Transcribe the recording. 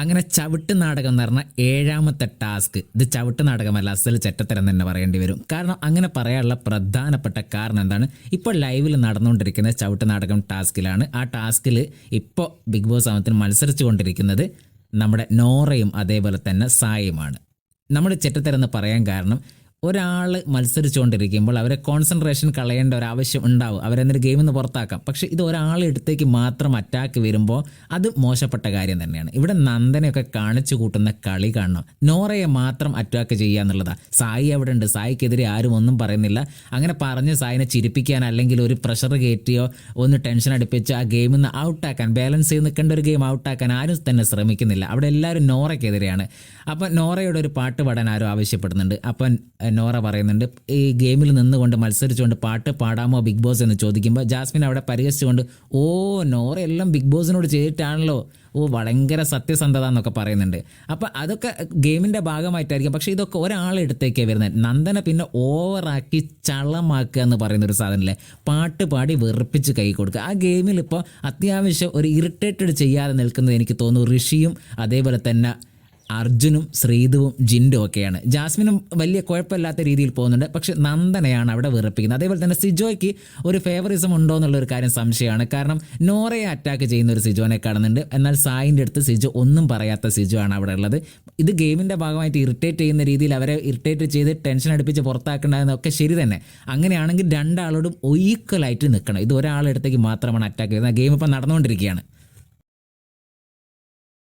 അങ്ങനെ ചവിട്ട് നാടകം എന്ന് പറഞ്ഞ ഏഴാമത്തെ ടാസ്ക്. ഇത് ചവിട്ട് നാടകമല്ല അസൽ ചെറ്റത്തരം തന്നെ പറയേണ്ടി വരും. കാരണം അങ്ങനെ പറയാനുള്ള പ്രധാനപ്പെട്ട കാരണം എന്താണ്? ഇപ്പോൾ ലൈവിൽ നടന്നുകൊണ്ടിരിക്കുന്ന ചവിട്ട് നാടകം ടാസ്കിലാണ്. ആ ടാസ്കിൽ ഇപ്പോൾ ബിഗ് ബോസ് സമയത്തിന് മത്സരിച്ചു കൊണ്ടിരിക്കുന്നത് നമ്മുടെ നോറയും അതേപോലെ തന്നെ സായിയുമാണ്. നമ്മുടെ ചെറ്റത്തരം എന്ന് പറയാൻ കാരണം ഒരാൾ മത്സരിച്ചുകൊണ്ടിരിക്കുമ്പോൾ അവരെ കോൺസെൻട്രേഷൻ കളയേണ്ട ഒരു ആവശ്യം ഉണ്ടാവും. അവരെന്നൊരു ഗെയിം നിന്ന് പുറത്താക്കാം. പക്ഷെ ഇത് ഒരാളെടുത്തേക്ക് മാത്രം അറ്റാക്ക് വരുമ്പോൾ അത് മോശപ്പെട്ട കാര്യം തന്നെയാണ്. ഇവിടെ നന്ദനെയൊക്കെ കാണിച്ചു കൂട്ടുന്ന കളി കാണണം. നോറയെ മാത്രം അറ്റാക്ക് ചെയ്യുക എന്നുള്ളതാണ് സായി അവിടെ ഉണ്ട് സായിക്കെതിരെ ആരും ഒന്നും പറയുന്നില്ല. അങ്ങനെ പറഞ്ഞ് സായിനെ ചിരിപ്പിക്കാൻ അല്ലെങ്കിൽ ഒരു പ്രഷർ കയറ്റിയോ ഒന്ന് ടെൻഷൻ അടുപ്പിച്ച് ആ ഗെയിമിൽ നിന്ന് ഔട്ടാക്കാൻ ബാലൻസ് ചെയ്ത് നിൽക്കേണ്ട ഒരു ഗെയിം ഔട്ടാക്കാൻ ആരും തന്നെ ശ്രമിക്കുന്നില്ല. അവിടെ എല്ലാവരും നോറയ്ക്കെതിരെയാണ്. അപ്പം നോറയുടെ ഒരു പാട്ട് പാടാൻ ആരും ആവശ്യപ്പെടുന്നുണ്ട്. അപ്പം നോറ പറയുന്നുണ്ട് ഈ ഗെയിമിൽ നിന്നുകൊണ്ട് മത്സരിച്ചുകൊണ്ട് പാട്ട് പാടാമോ ബിഗ് ബോസ് എന്ന് ചോദിക്കുമ്പോൾ ജാസ്മിൻ അവിടെ പരിഹസിച്ചുകൊണ്ട് ഓ നോറ എല്ലാം ബിഗ് ബോസിനോട് ചെയ്തിട്ടാണല്ലോ. ഓ ഭയങ്കര സത്യസന്ധത എന്നൊക്കെ പറയുന്നുണ്ട്. അപ്പം അതൊക്കെ ഗെയിമിന്റെ ഭാഗമായിട്ടായിരിക്കും. പക്ഷേ ഇതൊക്കെ ഒരാളെടുത്തേക്കേ വരുന്നത്. നന്ദനെ പിന്നെ ഓവറാക്കി ചളമാക്കുക എന്ന് പറയുന്ന ഒരു സാധനമില്ലേ പാട്ട് പാടി വെറുപ്പിച്ച് കൈ കൊടുക്കുക. ആ ഗെയിമിൽ ഇപ്പോൾ അത്യാവശ്യം ഒരു ഇറിറ്റേറ്റഡ് ചെയ്യാതെ നിൽക്കുന്നത് എനിക്ക് തോന്നുന്നു ഋഷിയും അതേപോലെ തന്നെ അർജുനും ശ്രീതുവും ജിൻഡും ഒക്കെയാണ്. ജാസ്മിനും വലിയ കുഴപ്പമില്ലാത്ത രീതിയിൽ പോകുന്നുണ്ട്. പക്ഷെ നന്ദനയാണ് അവിടെ വെറുപ്പിക്കുന്നത്. അതേപോലെ തന്നെ സിജോയ്ക്ക് ഒരു ഫേവറിസം ഉണ്ടോ എന്നുള്ള ഒരു കാര്യം സംശയമാണ്. കാരണം നോറയെ അറ്റാക്ക് ചെയ്യുന്ന ഒരു സിജോനെ കാണുന്നുണ്ട്. എന്നാൽ സായിന്റെ അടുത്ത് സിജു ഒന്നും പറയാത്ത സിജു ആണ് അവിടെ ഉള്ളത്. ഇത് ഗെയിമിന്റെ ഭാഗമായിട്ട് ഇറിറ്റേറ്റ് ചെയ്യുന്ന രീതിയിൽ അവരെ ഇറിറ്റേറ്റ് ചെയ്ത് ടെൻഷൻ അടുപ്പിച്ച് പുറത്താക്കേണ്ടതെന്നൊക്കെ ശരി തന്നെ. അങ്ങനെയാണെങ്കിൽ രണ്ടാളോടും ഈക്വലായിട്ട് നിൽക്കണം. ഇത് ഒരാളെടുത്തേക്ക് മാത്രമാണ് അറ്റാക്ക് ചെയ്യുന്നത്. ഗെയിം ഇപ്പം നടന്നുകൊണ്ടിരിക്കുകയാണ്.